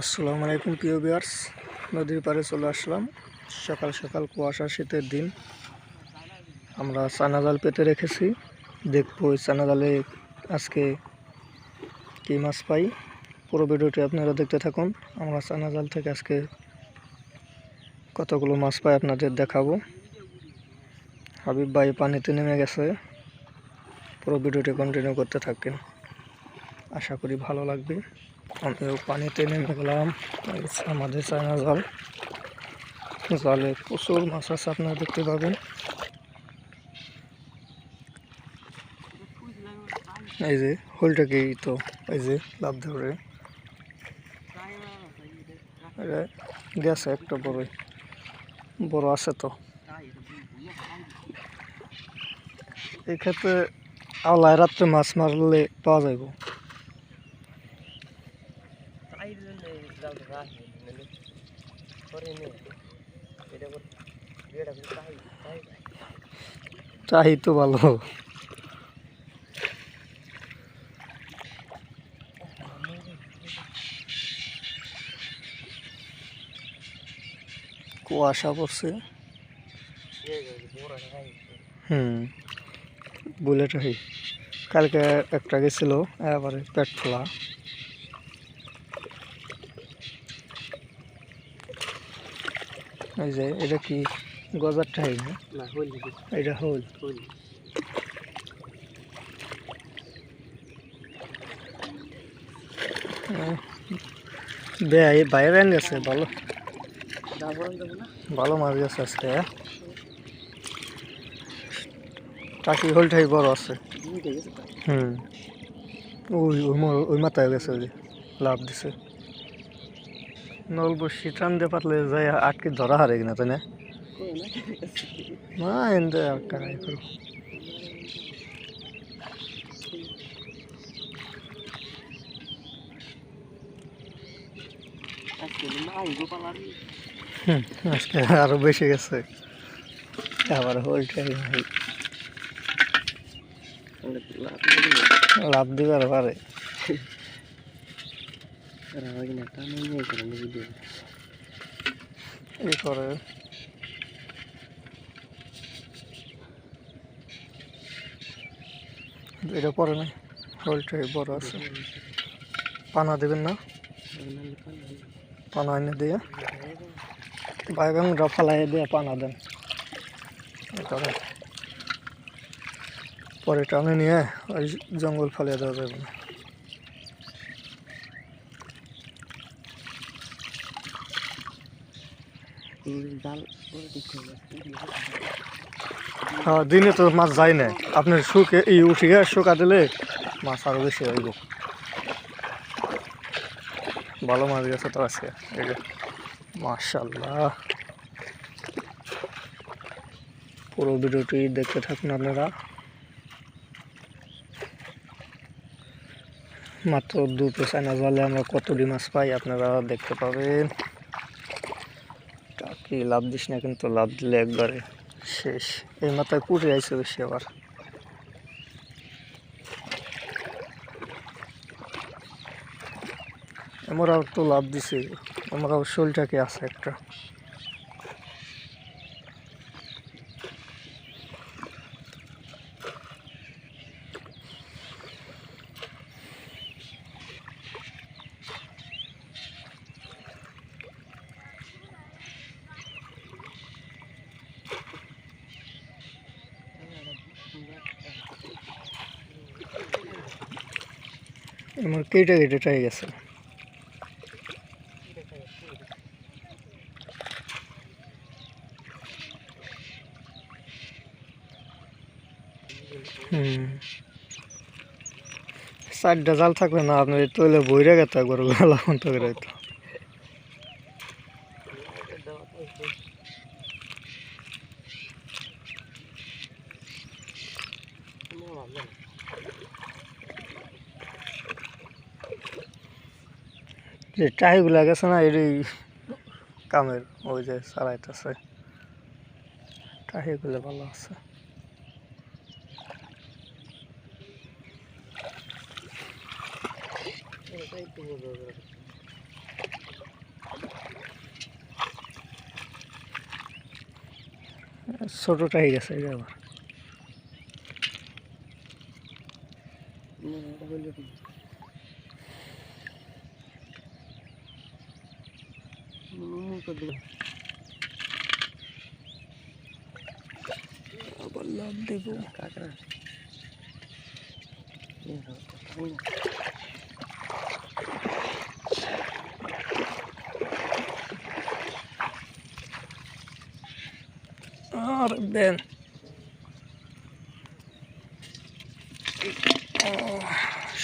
আসসালামু আলাইকুম, প্রিয় বিয়ার্স নদীর পাড়ে চলে আসলাম। সকাল সকাল কুয়াশা, শীতের দিন। আমরা চানা জাল পেতে রেখেছি। দেখব ওই চানা জালে আজকে কী মাছ পাই। পুরো ভিডিওটি আপনারা দেখতে থাকুন। আমরা চানা জাল থেকে আজকে কতগুলো মাছ পাই আপনাদের দেখাবো। হাবিব ভাই পানিতে নেমে গেছে। পুরো ভিডিওটি কন্টিনিউ করতে থাকেন। আশা করি ভালো লাগবে। আমিও পানিতে নেমে গেলাম। আমাদের চায়না জল। জলে প্রচুর মাছ আছে, আপনারা দেখতে পাবেন। এই যে হোলটাকেই তো, এই যে লাভ ধরে গেছে একটা বড়ই। বড় আছে তো। এই ক্ষেত্রে আওলায় রাত্রে মাছ মারলে পাওয়া যাইব। তাই তো ভালো। কুয়াশা পড়ছে। হুম বুলেট হই। কালকে একটা গেছিল এবারে পেট ফোলা এই যে এটা কি গজারটা হয় না? এটা হোল। বেয়া বাইরে গেছে ভালো। ভালো মাছ গেছে আজকে টাকি হোলটাই বড় আছে। হুম। ওই ওই মাথায় গেছে ওই লাভ দিছে। নল বসি টান দিয়ে পাতলে যাই আটকে ধরা হারে কিনা, তাই না? না এনতে গাই করো। আজকে আর বেশি গেছে। আবার হোলটাই ভাই লাভ দিল লাভ দিবে আর পারে। নিয়ে করে, এটা পরে না হোলটাই বড় আছে। পানা দেবেন না? পানা এনে দিয়ে। বাইগানটা ফালাই দিয়ে পানা দেন। পরে টানে নিয়ে ওই জঙ্গল ফালিয়ে দেওয়া যাবে না জাল করে দিতে হবে হ্যাঁ দিনে তো মাছ যায় না। আপনার শুকে ই উঠিয়ে শুকা দিলে মাছ আরও বেশি হইব। ভালো মাছ গেছে তো এই যে মার্শাল্লাহ পুরো ভিডিওটি দেখতে থাকুন আপনারা। মাত্র দুটো চায়না জালে আমরা কতটি মাছ পাই আপনারা দেখতে পাবেন। কি লাভ দিস না কিন্তু লাভ দিলে একবারে শেষ। এই মাথায় কুটে আইছে বেশি আবার। আমরাও তো লাভ দিছি আমরাও শোলটাকে আছে একটা? আমার কেটে কেটে টাই গেছে হুম চারটা জাল থাকলে না আপনার তৈলে বইরে গেত একবার গলা বন্ধ করে যে টাইগুলা গেছে না এটি কামের ওই যে চালাইতেছে। টাইগুলো ভালো আছে। ছোট টাই গেছে আবার। আর দেন।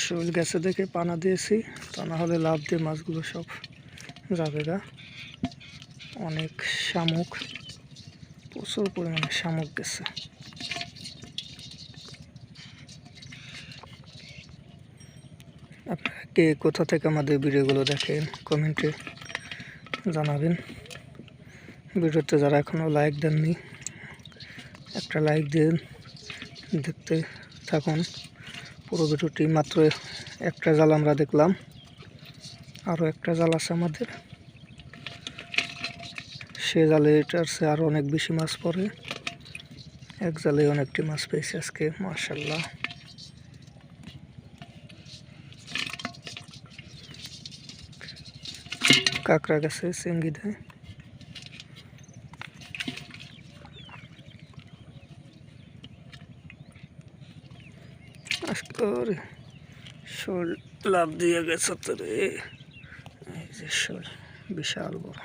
শোল গেছে দেখে পানা দিয়েছি তা না হলে লাভ দিয়ে মাছগুলো সব গা অনেক শামুক, প্রচুর পরিমাণে শামুক গেছে। আপনারা কে কোথা থেকে আমাদের ভিডিওগুলো দেখেন, কমেন্টে জানাবেন। ভিডিওতে যারা এখনও লাইক দেননি, একটা লাইক দিন দেখতে থাকুন। পুরো ভিডিওটি মাত্র একটা জাল আমরা দেখলাম। আরও একটা জাল আছে আমাদের। সে জালে এটার চেয়ে আরও অনেক বেশি মাছ পড়ে। এক জালে অনেকটি মাছ পেয়েছে আজকে মার্শাল্লাহ কাঁকড়া গেছে চিংড়ি দেয় শোল লাভ দিয়ে গেছে তো রে। বিশাল বড়।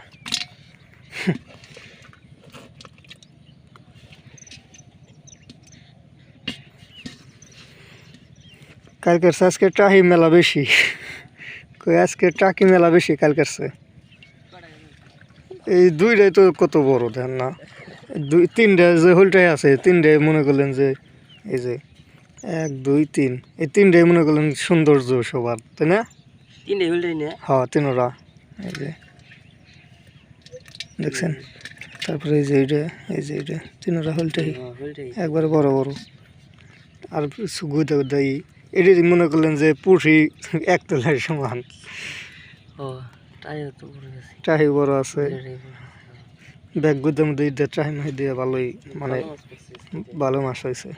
কালকের আজকে টাহি মেলা বেশি। কই আজকে টাকি মেলা বেশি কালকের এই দুইটাই তো কত বড় দেন না। দুই, তিনটা যে হোলটাই আছে, তিনটাই মনে করলেন যে এই যে এক, দুই, তিন, এই তিনটাই মনে করলেন সৌন্দর্য সবার, তাই না? তিনটে না। হ্যাঁ তিনোরা এই যে। দেখছেন? তারপরে এই যে এইটা এই যে এইটা তিনোরা হোলটাই একবারে বড় বড়। আর কিছু গুদা এটি মনে করলেন যে পুষি একতলার সমান। ও টাহি বড় আছে। ব্যাগ গুদার মধ্যে ঈদের টাইম দিয়ে ভালোই মানে ভালো মাছ পাইছি। ভালো মাছ হয়েছে।